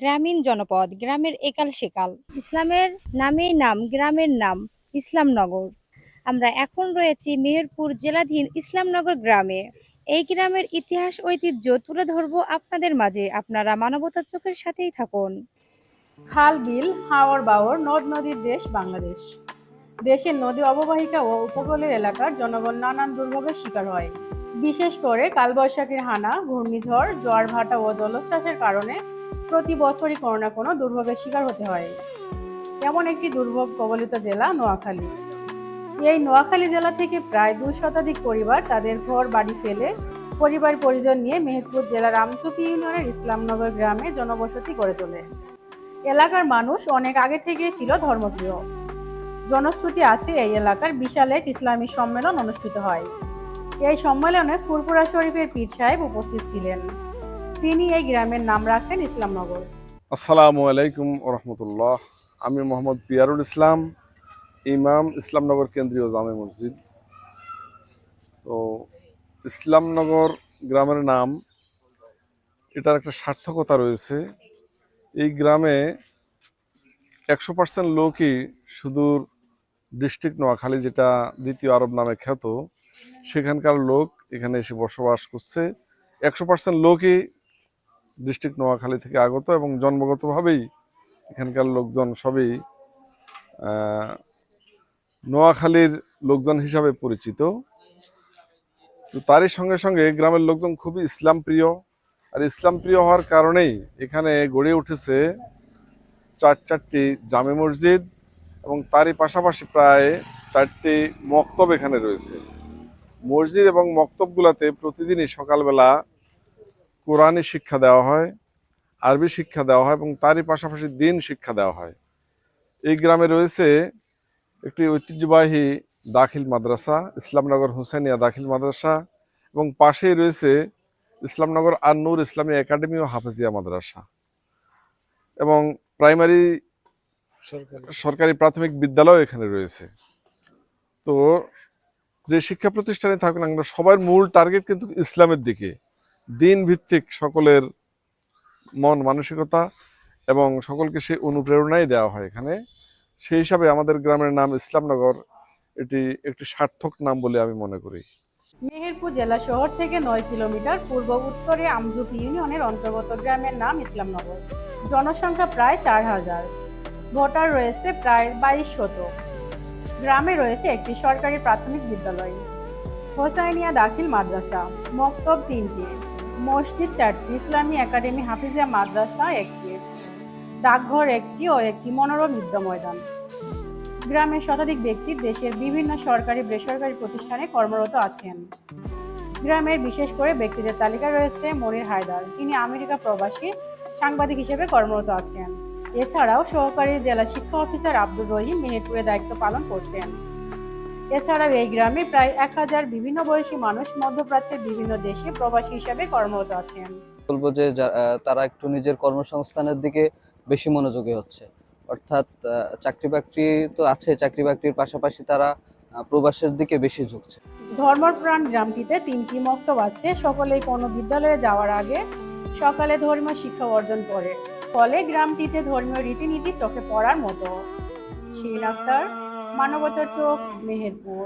গ্রামীণ জনপদ, গ্রামের একাল সেকাল। ইসলামের নামেই নাম, গ্রামের নাম, ইসলামনগর। আমরা এখন রয়েছি মেহেরপুর জেলাধীন ইসলামনগর গ্রামে। এই গ্রামের ইতিহাস, ঐতিহ্য তুলে ধরবো আপনাদের মাঝে। আপনারা মানবতার চোখের সাথেই থাকুন। খাল, বিল, হাওর, বাওর, নদ, নদীর দেশ বাংলাদেশ। দেশের নদী অববাহিকা ও উপকূলীয় এলাকার জনগণ নানান দুর্ভোগের শিকার হয়। বিশেষ করে কালবৈশাখীর হানা, ঘূর্ণিঝড়, জোয়ার ভাটা ও জলোচ্ছ্বাসের কারণে প্রতি বছরই কোনো না কোনো দুর্ভোগের শিকার হতে হয়। এমন একটি দুর্ভোগ কবলিত জেলা নোয়াখালী। এই নোয়াখালী জেলা থেকে প্রায় দুই শতাধিক পরিবার তাদের ঘর, বাড়ি ফেলে পরিবার পরিজন নিয়ে মেহেরপুর জেলার আমচুপি ইউনিয়নের ইসলামনগর গ্রামে জনবসতি গড়ে তোলে। এলাকার মানুষ অনেক আগে থেকেই ছিল ধর্মপ্রিয়। জনশ্রুতি আছে এই এলাকার বিশাল এক ইসলামী সম্মেলন অনুষ্ঠিত হয়। এই সম্মেলনে ফুরফুরা শরীফের পীর সাহেব উপস্থিত ছিলেন। তিনি এই গ্রামের নাম রাখেন ইসলামনগর। আসসালামু আলাইকুম রহমতুল্লাহ আমি মোহাম্মদ পিয়ারুল ইসলাম, ইমাম, ইসলামনগর কেন্দ্রীয় জামে মসজিদ। তো ইসলামনগর গ্রামের নাম, এটার একটা সার্থকতা রয়েছে। এই গ্রামে একশো পার্সেন্ট লোকই সুদূর ডিস্ট্রিক্ট নোয়াখালী, যেটা দ্বিতীয় আরব নামে খ্যাত সেখানকার লোক এখানে এসে বসবাস করছে। একশো পার্সেন্ট লোকই ডিস্ট্রিক্ট নোয়াখালী থেকে আগত এবং জন্মগতভাবেই এখানকার লোকজন সবই নোয়াখালীর লোকজন হিসাবে পরিচিত। তো তারই সঙ্গে সঙ্গে গ্রামের লোকজন খুবই ইসলাম প্রিয় আর ইসলাম প্রিয় হওয়ার কারণেই এখানে গড়ে উঠেছে চার চারটি জামে মসজিদ এবং তারই পাশাপাশি প্রায় চারটি মক্তব এখানে রয়েছে। মসজিদ এবং মক্তবগুলোতে প্রতিদিনই সকালবেলা কোরআনী শিক্ষা দেওয়া হয় আরবি শিক্ষা দেওয়া হয় এবং তারই পাশাপাশি দিন শিক্ষা দেওয়া হয়। এই গ্রামে রয়েছে একটি ঐতিহ্যবাহী দাখিল মাদ্রাসা ইসলামনগর হুসেনিয়া দাখিল মাদ্রাসা এবং পাশেই রয়েছে ইসলামনগর আন্নুর ইসলামী একাডেমি ও হাফেজিয়া মাদ্রাসা এবং প্রাইমারি সরকারি প্রাথমিক বিদ্যালয় এখানে রয়েছে। তো যে শিক্ষা প্রতিষ্ঠানে থাকুন না সবার মূল টার্গেট কিন্তু ইসলামের দিকে। দিন ভিত্তিক সকলের মন, মানসিকতা এবং সকলকে সেই অনুপ্রেরণাই দেওয়া হয় এখানে। সেই হিসাবে আমাদের গ্রামের নাম ইসলামনগর, এটি একটি সার্থক নাম বলে আমি মনে করি। মেহেরপুর জেলা শহর থেকে নয় কিলোমিটার পূর্ব উত্তরে আমজুপি ইউনিয়নের অন্তর্গত গ্রামের নাম ইসলামনগর। জনসংখ্যা প্রায় চার হাজার। ভোটার রয়েছে প্রায় বাইশ শত গ্রামে রয়েছে একটি সরকারি প্রাথমিক বিদ্যালয়। হোসাইনিয়া দাখিল মাদ্রাসা, মক্তব তিনটি, মসজিদ চারটি, ইসলামী একাডেমি হাফিজিয়া মাদ্রাসা একটি, ডাকঘর একটি ও একটি মনোরম ঈদগাহ ময়দান। গ্রামের শতাধিক ব্যক্তি দেশের বিভিন্ন সরকারি বেসরকারি প্রতিষ্ঠানে কর্মরত আছেন। গ্রামের বিশেষ করে ব্যক্তিদের তালিকায় রয়েছে মনির হায়দার, যিনি আমেরিকা প্রবাসী, সাংবাদিক হিসেবে কর্মরত আছেন। এছাড়াও সহকারী জেলা শিক্ষা অফিসার আব্দুর রহিম মেহেরপুরে দায়িত্ব পালন করছেন। এছাড়াও এই গ্রামে প্রায় এক হাজার বিভিন্ন বয়সী মানুষ মধ্যপ্রাচ্যের বিভিন্ন দেশে প্রবাসী হিসাবে কর্মরত আছেন। বলব যে তারা একটু নিজের কর্মসংস্থানের দিকে বেশি মনোযোগী হচ্ছে। অর্থাৎ চাকরি বাকরি তো আছে চাকরি বাকরির পাশাপাশি তারা প্রবাসের দিকে বেশি ঝুঁকছে। ধর্মপ্রাণ গ্রামটিতে তিনটি মক্তব আছে। সকলেই কোনো বিদ্যালয়ে যাওয়ার আগে সকালে ধর্মীয় শিক্ষা অর্জন করে। ফলে গ্রামটিতে ধর্মীয় রীতিনীতি চোখে পড়ার মতো। শিরিন আক্তার মানবতার চোখ মেহেরপুর।